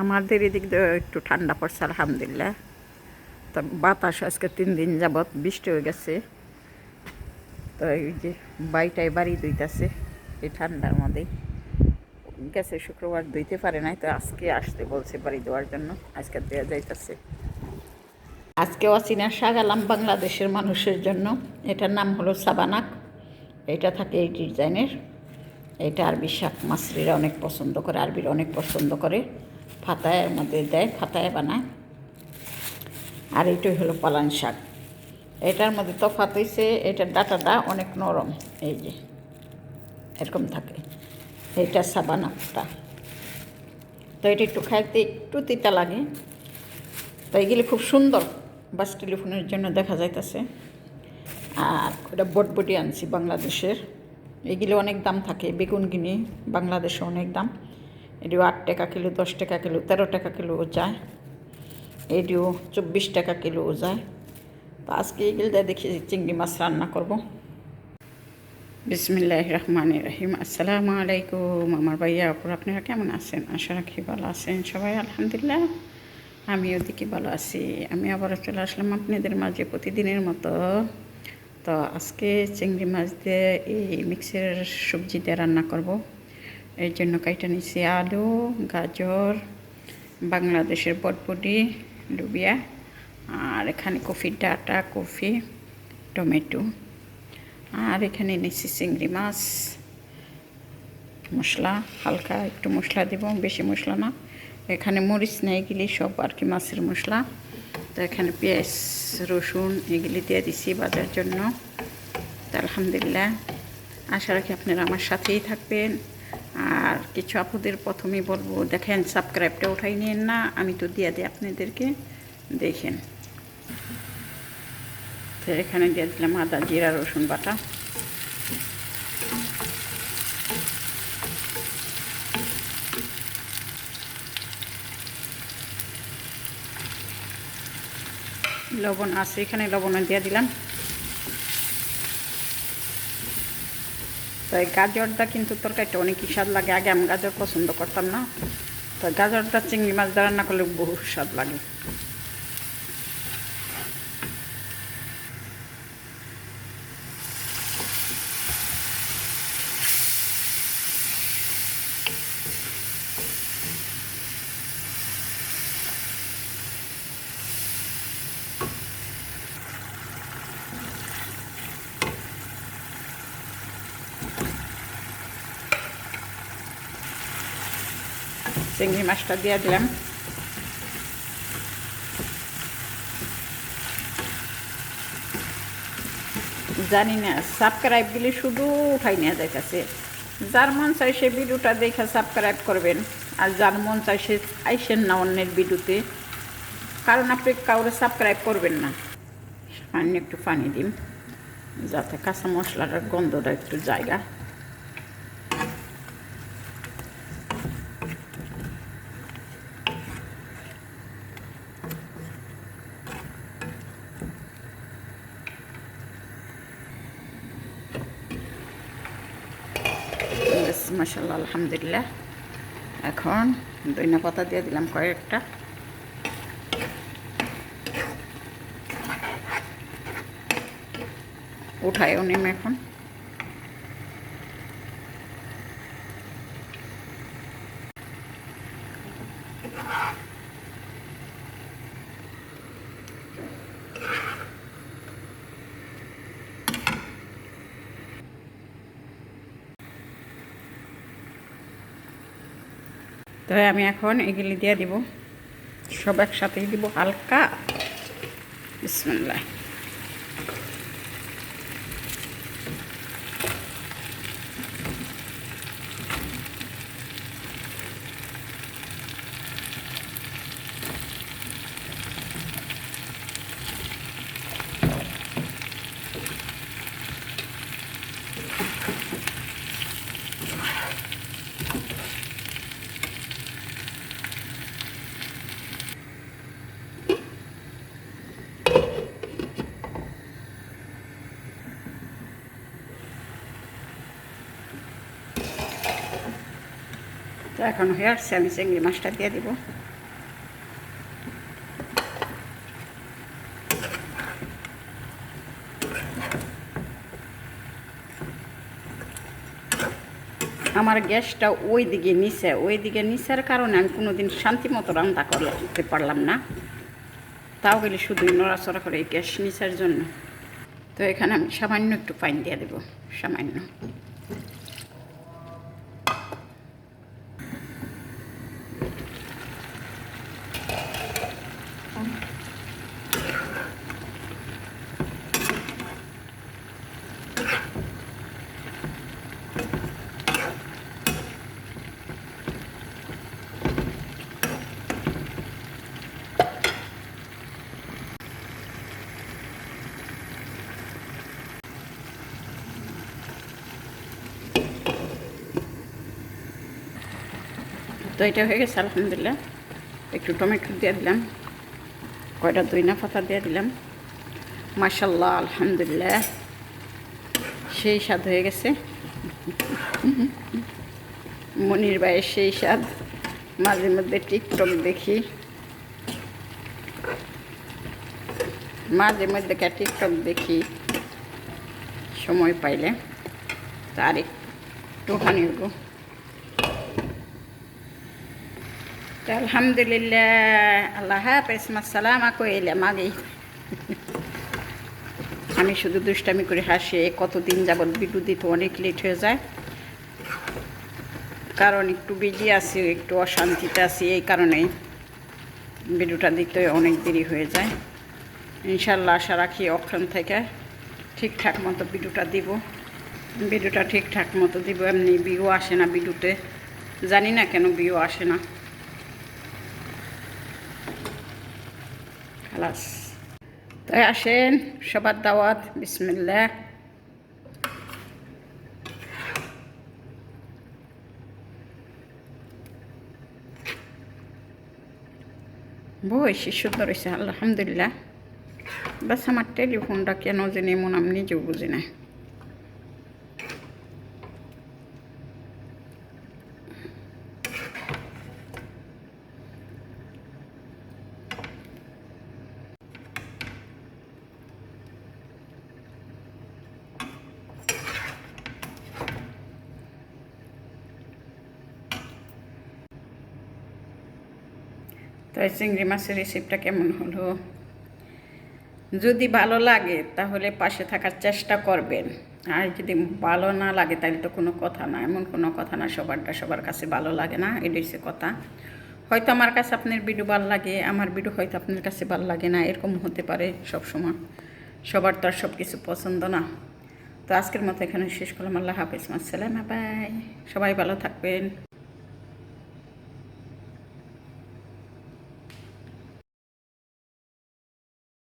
আমাদের এদিক দিয়ে একটু ঠান্ডা পড়ছে, আলহামদুলিল্লাহ। তো বাতাস আজকে তিন দিন যাবৎ বৃষ্টি হয়ে গেছে। তো এই যে বাড়িটায় বাড়ি ধুইতেছে, এই ঠান্ডার মধ্যেই। গেছে শুক্রবার, ধুইতে পারে নাই, তো আজকে আসতে বলছে বাড়ি দেওয়ার জন্য, আজকে দেওয়া যাইতেছে। আজকে অচিনা শাক আলাম বাংলাদেশের মানুষের জন্য। এটার নাম হলো সাবানাক। এটা থাকে এই ডিজাইনের। এটা আরবি শাক, মাছরিরা অনেক পছন্দ করে, আরবিরা অনেক পছন্দ করে। ফাতায়ের মধ্যে দেয়, ফাতায় বানায়। আর এইটাই হলো পালান শাক। এটার মধ্যে তফাত হয়েছে এটার ডাটাটা অনেক নরম, এই যে, এরকম থাকে। এইটা সাবানাকটা তো এটা একটু খাইতে একটু তিতা লাগে। তো এগুলি খুব সুন্দর, বাস টেলিফোনের জন্য দেখা যাইতেছে। আর ওটা বটবটি আনছি বাংলাদেশের। এগুলি অনেক দাম থাকে, বেগুন কিনি বাংলাদেশে অনেক দাম। এটিও আট টাকা কিলো, দশ টাকা কিলো, তেরো টাকা কিলো যায়। এটিও চব্বিশ টাকা কিলো যায়। তো আজকে এগুলিটা দেখি চিংড়ি মাছ রান্না করব। বিসমিল্লাহ রহমান রহিম। আসসালামু আলাইকুম। আমার ভাইয়া অপর আপনারা কেমন আছেন? আশা রাখি ভালো আছেন। সবাই আলহামদুলিল্লাহ আমি ওদিকে ভালো আছি। আমি আবারও চলে আসলাম আপনাদের মাঝে প্রতিদিনের মতো। তো আজকে চিংড়ি মাছ দিয়ে এই মিক্সের সবজি দিয়ে রান্না করব। এর জন্য কাইটা নিচ্ছি আলু, গাজর, বাংলাদেশের বটবটি, লুবিয়া, আর এখানে কফির ডাটা, কফি, টমেটো। আর এখানে নিচ্ছি চিংড়ি মাছ, মশলা, হালকা একটু মশলা দেব, বেশি মশলা না। এখানে মরিচ নেই, এগুলি সব আর কি মাছের মশলা। তো এখানে পেঁয়াজ, রসুন এগুলি দিয়ে দিছি বাজার জন্য। তো আলহামদুলিল্লাহ। আশা রাখি আপনারা আমার সাথেই থাকবেন। আর কিছু আপুদের প্রথমেই বলব, দেখেন সাবস্ক্রাইবটা উঠাই নিন না, আমি তো দিয়ে দিই আপনাদেরকে, দেখেন। তো এখানে দিয়ে দিলাম আদা, জিরা, রসুন বাটা। লবণ আছে, এখানে লবণ দিয়ে দিলাম। তো এই গাজরটা কিন্তু তরকারিটা অনেকই স্বাদ লাগে। আগে আমি গাজর পছন্দ করতাম না। তো গাজরটা চিংড়ি মাছ দিয়ে রান্না করলে বহু স্বাদ লাগে। চিংড়ি মাছটা দিয়ে দিলাম। জানি না সাবস্ক্রাইব দিলে শুধু উঠাই নেওয়া যাইতেছে। যার মন চাই সে ভিডিওটা দেখে সাবস্ক্রাইব করবেন, আর যার মন চাই সে আইসেন না অন্যের ভিডিওতে। কারণ আপনি কাউরে সাবস্ক্রাইব করবেন না। সামান্য একটু পানি দিন যাতে কাঁচা মশলাটার গন্ধটা একটু জায়গা। মাসাল্লাহ আলহামদুলিল্লাহ। এখন দইনা পাতা দিয়ে দিলাম কয়েকটা। উঠায়ও নিম এখন। তো আমি এখন এগুলি দিয়ে দিব। সব একসাথেই দিব হালকা। বিসমিল্লাহ। তো এখন হয়ে আসছে, আমি চিংড়ি মাছটা দিয়ে দিব। আমার গ্যাসটা ওই দিকে নিচে ওই দিকে নিচের কারণে আমি কোনোদিন শান্তি মতো রান্না করতে পারলাম না। তাও গেলে শুধু নড়াচড়া করে এই গ্যাস নিচের জন্য। তো এখানে আমি সামান্য একটু পানি দিয়ে দেবো, সামান্য। তো এটা হয়ে গেছে, আলহামদুলিল্লাহ। একটু টমেটো দিয়ে দিলাম, কয়টা দইনা পাতা দিয়ে দিলাম। মাসাল্লাহ আলহামদুলিল্লাহ। সেই স্বাদ হয়ে গেছে। মনির ভাইয়ের সেই স্বাদ। মাঝে মধ্যে টিকটক দেখি। মাঝে মধ্যে টিকটক দেখি। সময় পাইলে। তার একটু হানি আলহামদুলিল্লাহ। আল্লাহ হাফেজ মাসালাম আকো এলাম আগেই আমি শুধু দুষ্টামি করে হাসি, কতদিন যাবৎ বিদ্যুৎ দিতে অনেক লেট হয়ে যায়। কারণ একটু বিজি আছি, একটু অশান্তিতে আছি, এই কারণেই ভিডিওটা দিতে অনেক দেরি হয়ে যায়। ইনশাল্লাহ আশা রাখি অক্ষণ থেকে ঠিকঠাক মতো ভিডিওটা দিব। ভিডিওটা ঠিকঠাক মতো দিব, এমনি বিও আসে না ভিডিওতে জানি না কেন বিও আসে না। খালাস তাই আসেন সবার দাওয়াত বিসমিল্লা বয়সী সুন্দর হয়েছে আলহামদুলিল্লাহ বাস আমার টেলিফোনটা কেন জানি এমন আমি নিজেও বুঝি না তো এই চিংড়ি মাছের রেসিপিটা কেমন হলো? যদি ভালো লাগে, তাহলে পাশে থাকার চেষ্টা করবেন। আর যদি ভালো না লাগে, তাহলে তো কোনো কথা না, এমন কোনো কথা না, সবারটা সবার কাছে ভালো লাগে না এটা হচ্ছে কথা। হয়তো আমার কাছে আপনার ভিডিও ভালো লাগে, আমার ভিডিও হয়তো আপনার কাছে ভালো লাগে না, এরকম হতে পারে সব সময় সবার তো আর সব কিছু পছন্দ না। তো আজকের মতো এখানে শেষ করলাম। আল্লাহ হাফিজ। আসসালাম বাই সবাই ভালো থাকবেন।